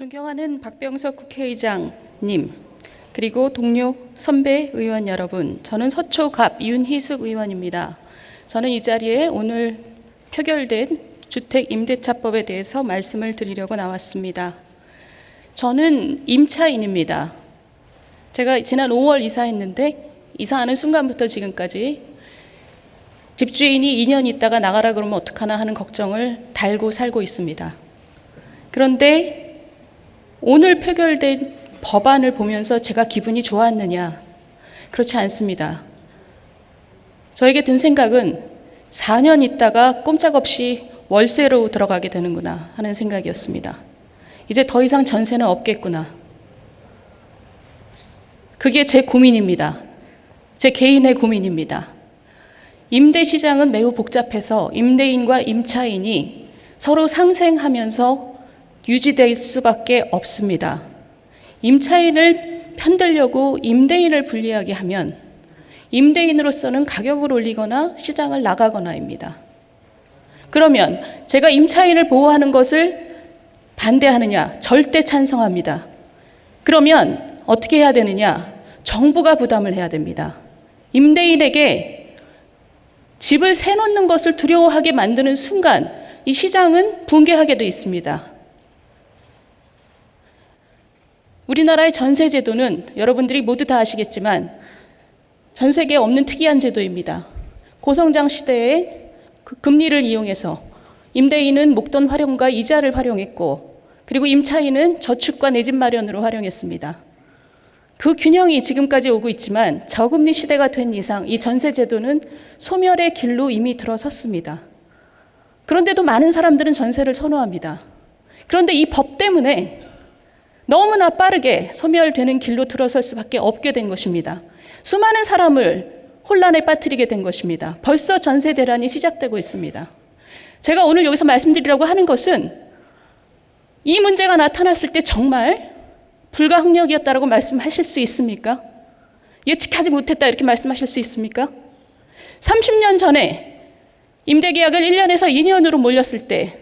존경하는 박병석 국회의장님, 그리고 동료 선배 의원 여러분, 저는 서초갑 윤희숙 의원입니다. 저는 이 자리에 오늘 표결된 주택 임대차법에 대해서 말씀을 드리려고 나왔습니다. 저는 임차인입니다. 제가 지난 5월 이사했는데 이사하는 순간부터 지금까지 집주인이 2년 있다가 나가라 그러면 어떡하나 하는 걱정을 달고 살고 있습니다. 그런데 오늘 표결된 법안을 보면서 제가 기분이 좋았느냐? 그렇지 않습니다. 저에게 든 생각은 4년 있다가 꼼짝없이 월세로 들어가게 되는구나 하는 생각이었습니다. 이제 더 이상 전세는 없겠구나. 그게 제 고민입니다. 제 개인의 고민입니다. 임대 시장은 매우 복잡해서 임대인과 임차인이 서로 상생하면서 유지될 수밖에 없습니다. 임차인을 편들려고 임대인을 불리하게 하면 임대인으로서는 가격을 올리거나 시장을 나가거나입니다. 그러면 제가 임차인을 보호하는 것을 반대하느냐? 절대 찬성합니다. 그러면 어떻게 해야 되느냐? 정부가 부담을 해야 됩니다. 임대인에게 집을 세놓는 것을 두려워하게 만드는 순간 이 시장은 붕괴하게 돼 있습니다. 우리나라의 전세 제도는 여러분들이 모두 다 아시겠지만 전 세계에 없는 특이한 제도입니다. 고성장 시대에 그 금리를 이용해서 임대인은 목돈 활용과 이자를 활용했고 그리고 임차인은 저축과 내 집 마련으로 활용했습니다. 그 균형이 지금까지 오고 있지만 저금리 시대가 된 이상 이 전세 제도는 소멸의 길로 이미 들어섰습니다. 그런데도 많은 사람들은 전세를 선호합니다. 그런데 이 법 때문에 너무나 빠르게 소멸되는 길로 들어설 수밖에 없게 된 것입니다. 수많은 사람을 혼란에 빠뜨리게 된 것입니다. 벌써 전세 대란이 시작되고 있습니다. 제가 오늘 여기서 말씀드리려고 하는 것은 이 문제가 나타났을 때 정말 불가항력이었다라고 말씀하실 수 있습니까? 예측하지 못했다 이렇게 말씀하실 수 있습니까? 30년 전에 임대계약을 1년에서 2년으로 몰렸을 때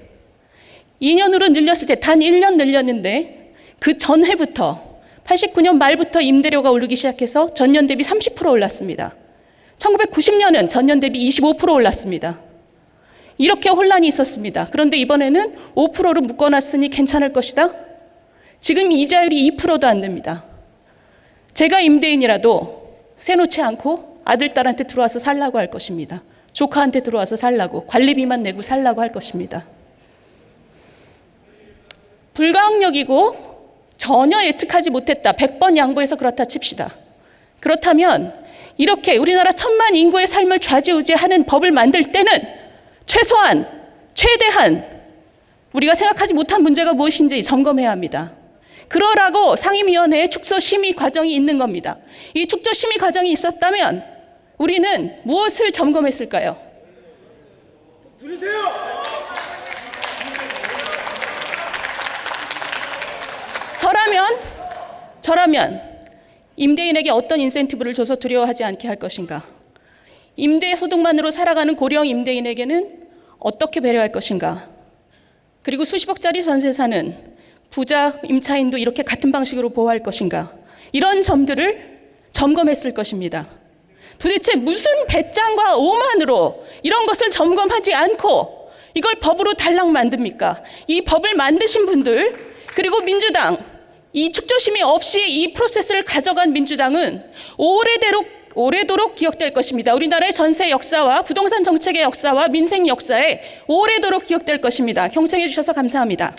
2년으로 늘렸을 때 단 1년 늘렸는데 그 전해부터 89년 말부터 임대료가 오르기 시작해서 전년 대비 30% 올랐습니다. 1990년은 전년 대비 25% 올랐습니다. 이렇게 혼란이 있었습니다. 그런데 이번에는 5%로 묶어놨으니 괜찮을 것이다. 지금 이자율이 2%도 안 됩니다. 제가 임대인이라도 세 놓지 않고 아들, 딸한테 들어와서 살라고 할 것입니다. 조카한테 들어와서 살라고, 관리비만 내고 살라고 할 것입니다. 불가항력이고 전혀 예측하지 못했다. 100번 양보해서 그렇다 칩시다. 그렇다면 이렇게 우리나라 천만 인구의 삶을 좌지우지하는 법을 만들 때는 최소한, 최대한 우리가 생각하지 못한 문제가 무엇인지 점검해야 합니다. 그러라고 상임위원회에 축소 심의 과정이 있는 겁니다. 이 축소 심의 과정이 있었다면 우리는 무엇을 점검했을까요? 들으세요. 저라면 저라면 임대인에게 어떤 인센티브를 줘서 두려워하지 않게 할 것인가? 임대 소득만으로 살아가는 고령 임대인에게는 어떻게 배려할 것인가? 그리고 수십억짜리 전세 사는 부자 임차인도 이렇게 같은 방식으로 보호할 것인가? 이런 점들을 점검했을 것입니다. 도대체 무슨 배짱과 오만으로 이런 것을 점검하지 않고 이걸 법으로 달랑 만듭니까? 이 법을 만드신 분들 그리고 민주당 이 축조심이 없이 이 프로세스를 가져간 민주당은 오래도록 오래도록 기억될 것입니다. 우리나라의 전세 역사와 부동산 정책의 역사와 민생 역사에 오래도록 기억될 것입니다. 경청해 주셔서 감사합니다.